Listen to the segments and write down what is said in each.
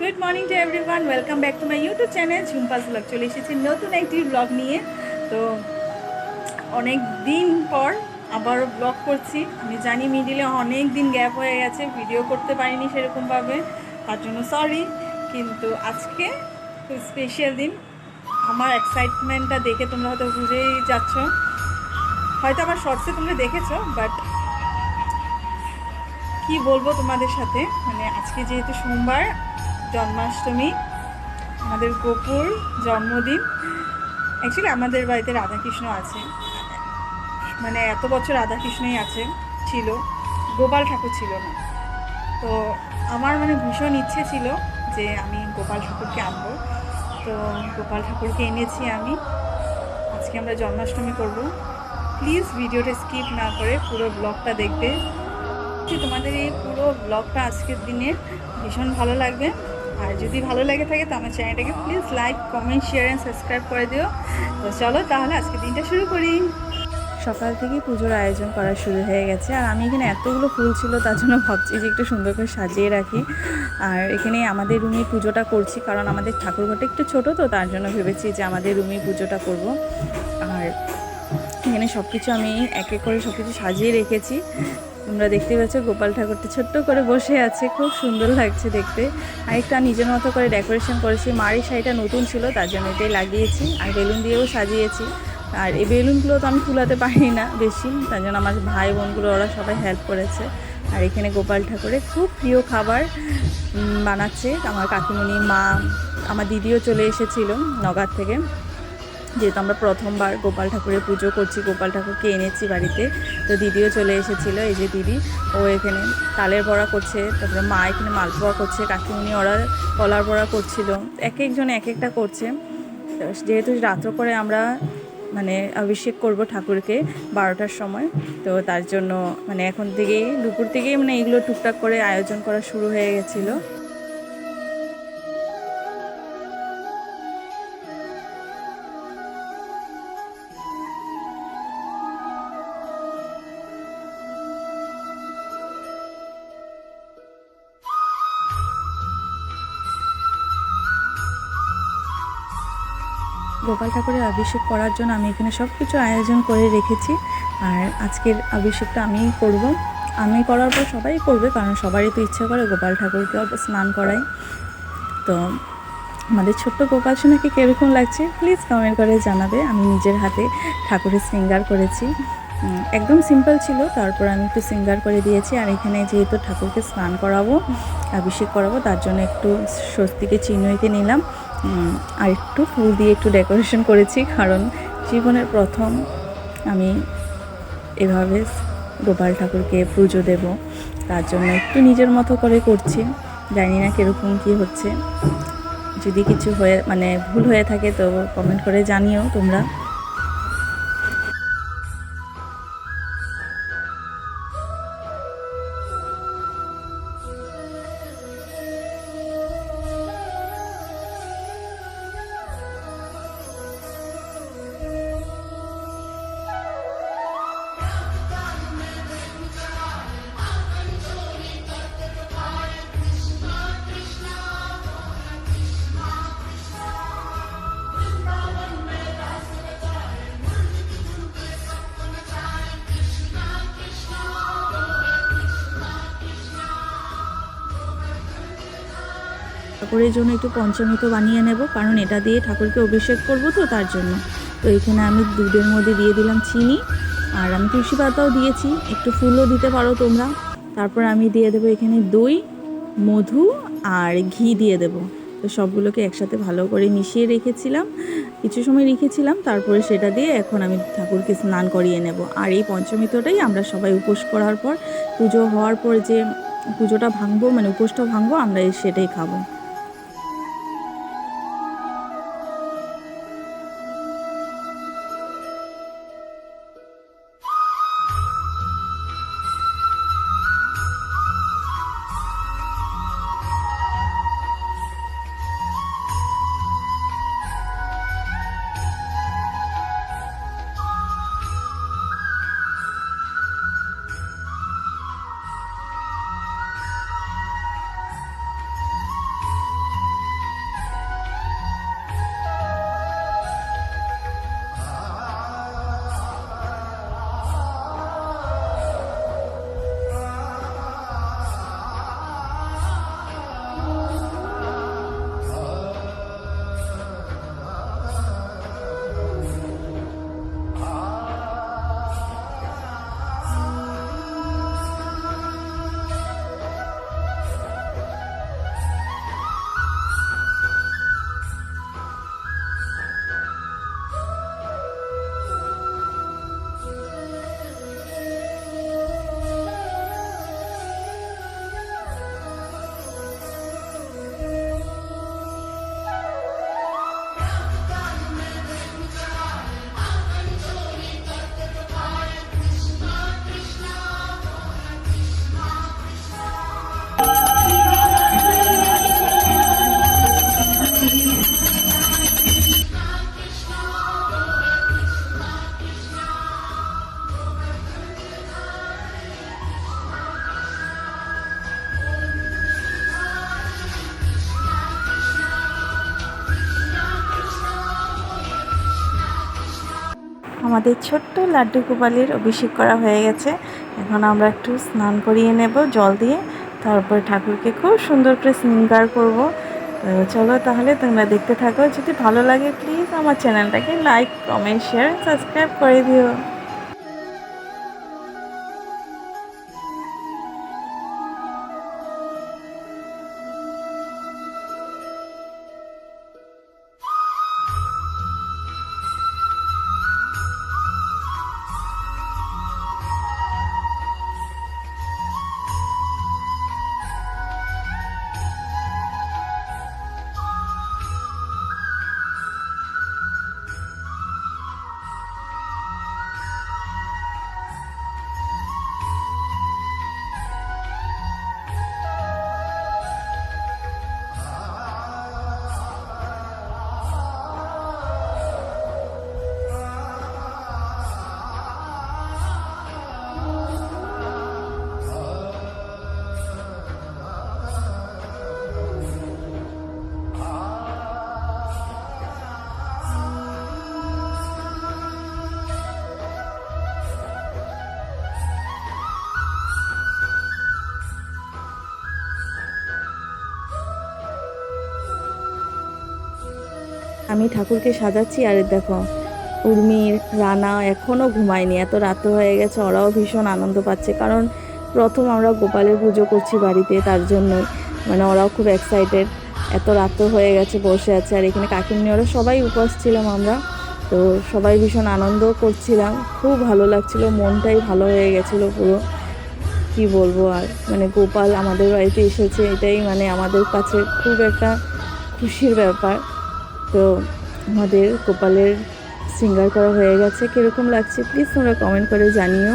Good morning to everyone welcome back to my YouTube channel Jhumpa's vlog চলে এসেছি নতুন একটি ব্লগ নিয়ে। তো অনেক দিন পর আবারও ব্লগ করছি। আমি জানি মিডিলে অনেক দিন গ্যাপ হয়ে গেছে ভিডিও করতে পারিনি সেরকমভাবে। তার জন্য সরি কিন্তু আজকে স্পেশাল দিন। আমার এক্সাইটমেন্টটা দেখে তোমরা হয়তো বুঝেই যাচ্ছ। হয়তো আমার শর্টসে তোমরা দেখেছ বাট কি বলব তোমাদের সাথে? মানে আজকে যেহেতু সোমবার জন্মাষ্টমী, আমাদের গোপুর জন্মদিন। অ্যাকচুয়ালি আমাদের বাড়িতে রাধাকৃষ্ণ আছে। মানে এত বছর রাধাকৃষ্ণই আছে, ছিল। গোপাল ঠাকুর ছিল না। তো আমার মানে ভীষণ ইচ্ছে ছিল যে আমি গোপাল ঠাকুরকে আনব। তো গোপাল ঠাকুরকে এনেছি আমি। আজকে আমরা জন্মাষ্টমী করব। প্লিজ ভিডিওটা স্কিপ না করে পুরো ব্লগটা দেখবে। তোমাদের এই পুরো ব্লগটা আজকের দিনের ভীষণ ভালো লাগবে। আর যদি ভালো লাগে থাকে, তো আমার চ্যানেলটাকে please like comment share and subscribe করে দিও। তো চলো তাহলে আজকের দিনটা শুরু করি। সকাল থেকেই পুজোর আয়োজন করা শুরু হয়ে গেছে। আর আমি এখানে এতগুলো ফুল ছিল, তার জন্য ভাবছি যে একটু সুন্দর করে সাজিয়ে রাখি। আর এখানে আমাদের রুমে পুজোটা করছি, কারণ আমাদের ঠাকুরঘরটা একটু ছোট তো, তার জন্য ভেবেছি যে আমাদের রুমে পুজোটা করব। আর এখানে সব কিছু আমি এক এক করে সব কিছু সাজিয়ে রেখেছি। তোমরা দেখতে পাচ্ছ গোপাল ঠাকুরটা ছোট্ট করে বসে আছে, খুব সুন্দর লাগছে দেখতে। আরেকটা নিজের মতো করে ডেকোরেশন করেছি। মার শাড়িটা নতুন ছিল, তার জন্য এটাই লাগিয়েছি আর বেলুন দিয়েও সাজিয়েছি। আর এই বেলুনগুলো তো আমি ফুলাতে পারি না বেশি, তার জন্য আমার ভাই বোনগুলো ওরা সবাই হেল্প করেছে। আর এখানে গোপাল ঠাকুরের খুব প্রিয় খাবার বানাচ্ছে। আমার কাকিমণি, মা, আমার দিদিও চলে এসেছিল নগার থেকে। যেহেতু আমরা প্রথমবার গোপাল ঠাকুরের পুজো করছি, গোপাল ঠাকুরকে এনেছি বাড়িতে, তো দিদিও চলে এসেছিল, এই যে দিদি, ও এখানে তালের বড়া করছে, তারপরে মা এখানে মালপোয়া করছে, কাকিমুনি ওরা কলার বড়া করছিল, এক একজন এক একটা করছে। যেহেতু রাত্র করে আমরা মানে অভিষেক করব ঠাকুরকে বারোটার সময়, তো তার জন্য মানে এখন থেকেই, দুপুর থেকেই মানে এগুলো টুকটাক করে আয়োজন করা শুরু হয়ে গেছিল। গোপাল ঠাকুরের অভিষেক করার জন্য আমি এখানে সব কিছু আয়োজন করে রেখেছি। আর আজকের অভিষেকটা আমিই করব। আমি করার পর সবাই করবে, কারণ সবারই তো ইচ্ছা করে গোপাল ঠাকুরকে স্নান করাই তো আমাদের ছোট্ট গোপাল সোনাকে কীরকম লাগছে প্লিজ কমেন্ট করে জানাবে। আমি নিজের হাতে ঠাকুরের শৃঙ্গার করেছি। একদম সিম্পল ছিল। তারপর আমি একটু সিঙ্গার করে দিয়েছি আর এখানে যেহেতু ঠাকুরকে স্নান করাবো, অভিষেক করাবো, তার জন্য একটু স্বস্তিকে চিহ্নইতে নিলাম। আর একটু ফুল দিয়ে একটু ডেকোরেশন করেছি কারণ জীবনের প্রথম আমি এভাবে গোপাল ঠাকুরকে পুজো দেব। তার জন্য একটু নিজের মতো করে করছি। জানি না কীরকম কী হচ্ছে। যদি কিছু হয়ে মানে ভুল হয়ে থাকে তো কমেন্ট করে জানিও তোমরা। ঠাকুরের জন্য একটু পঞ্চমৃত বানিয়ে নেব, কারণ এটা দিয়ে ঠাকুরকে অভিষেক করব তো তার জন্য। তো এখানে আমি দুধের মধ্যে দিয়ে দিলাম চিনি, আর আমি তুলসী পাতাও দিয়েছি। একটু ফুলও দিতে পারো তোমরা। তারপর আমি দিয়ে দেবো এখানে দই, মধু, আর ঘি দিয়ে দেব। তো সবগুলোকে একসাথে ভালো করে মিশিয়ে রেখেছিলাম। কিছু সময় রেখেছিলাম, তারপরে সেটা দিয়ে এখন আমি ঠাকুরকে স্নান করিয়ে নেব। আর এই পঞ্চমৃতটাই আমরা সবাই উপোস করার পর, পুজো হওয়ার পর যে পুজোটা ভাঙবো মানে উপোসটা ভাঙবো, আমরা সেটাই খাব। আমাদের ছোট্ট লাড্ডু গোপালের অভিষেক করা হয়ে গেছে। এখন আমরা একটু স্নান করিয়ে নেব, জল দিয়ে। তারপরে ঠাকুরকে খুব সুন্দর করে শৃঙ্গার করব। চলো তাহলে তোমরা দেখতে থাকো। যদি ভালো লাগে প্লিজ আমার চ্যানেলটাকে লাইক কমেন্ট শেয়ার সাবস্ক্রাইব করে দিও। আমি ঠাকুরকে সাজাচ্ছি, আর দেখো, উর্মির, রানা এখনও ঘুমায়নি। এত রাত হয়ে গেছে, ওরাও ভীষণ আনন্দ পাচ্ছে। কারণ প্রথম আমরা গোপালের পুজো করছি বাড়িতে, তার জন্যই মানে ওরাও খুব এক্সাইটেড এত রাত হয়ে গেছে, বসে আছে। আর এখানে কাকিমনি, ওরা সবাই উপোস ছিলাম আমরা। তো সবাই ভীষণ আনন্দ করছিলাম। খুব ভালো লাগছিল, মনটাই ভালো হয়ে গেছিল পুরো। কি বলব আর? মানে গোপাল আমাদের বাড়িতে এসেছে, এটাই মানে আমাদের কাছে খুব একটা খুশির ব্যাপার। তো আমাদের কপালের সিঙ্গার করা হয়ে গেছে কীরকম লাগছে? প্লিজ তোমরা কমেন্ট করে জানিও।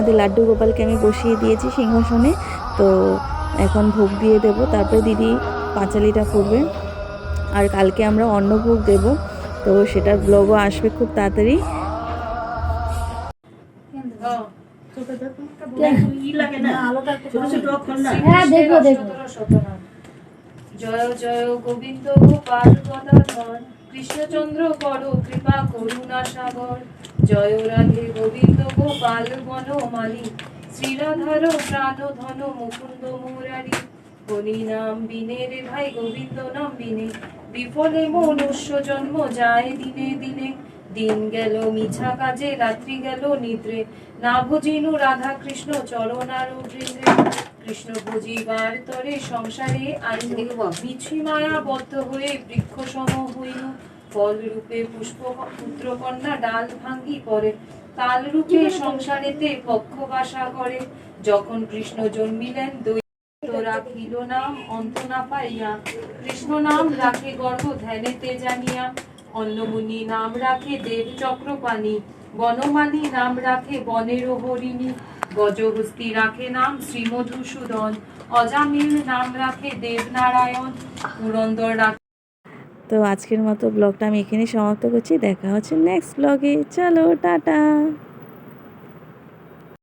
আমাদের লাড্ডু গোপালকে আমি বসিয়ে দিয়েছি সিংহাসনে। তো এখন ভোগ দিয়ে দেব। তারপরে দিদি পাঁচালিটা করবে। আর কালকে আমরা অন্নভোগ দেব। তো সেটার ব্লগও আসবে খুব তাড়াতাড়ি। হ্যাঁ জয় জয় গোবিন্দ গোপাল কৃষ্ণচন্দ্র বড় কৃপা করুণা সাগর। জয় রাধে গোবিন্দ গোপাল বনমালী শ্রীরাধার প্রাণ ধন মুকুন্দ মুরারি। হরি নাম বিনে রে ভাই গোবিন্দ নাম বিনে। বিফলে মনুষ্য জন্ম যায় দিনে দিনে। দিন গেল মিছা কাজে রাত্রি গেল নিদ্রে। না ভজিনু রাধা কৃষ্ণ চরণার বৃন্দে কৃষ্ণ ভজিবার তরে সংসারে আইন মিছি মায়া বদ্ধ হয়ে বৃক্ষ সম হইল ফল রূপে পুষ্প পুত্র কন্যা ডাল ভাঙ্গি পড়ে কাল রূপে সংসারেতে পক্ষ বাসা করে। যখন কৃষ্ণ জন্মিলেন দৈ তো রাখিল নাম অন্ত না পাইয়া। কৃষ্ণ নাম রাখে গর্ভ ধ্যানেতে জানিয়া। অন্নমুনি নাম রাখে দেব চক্রপাণী। বনমালী নাম রাখে বনের হরিণী। গজহস্তি রাখে নাম শ্রীমধুসূদন। অজামিল নাম রাখে দেবনারায়ণ। পুরন্দর রাখে তো আজকের মতো ব্লগটা আমি এখানেই সমাপ্ত করছি। দেখা হচ্ছে নেক্সট ব্লগে চলো টাটা!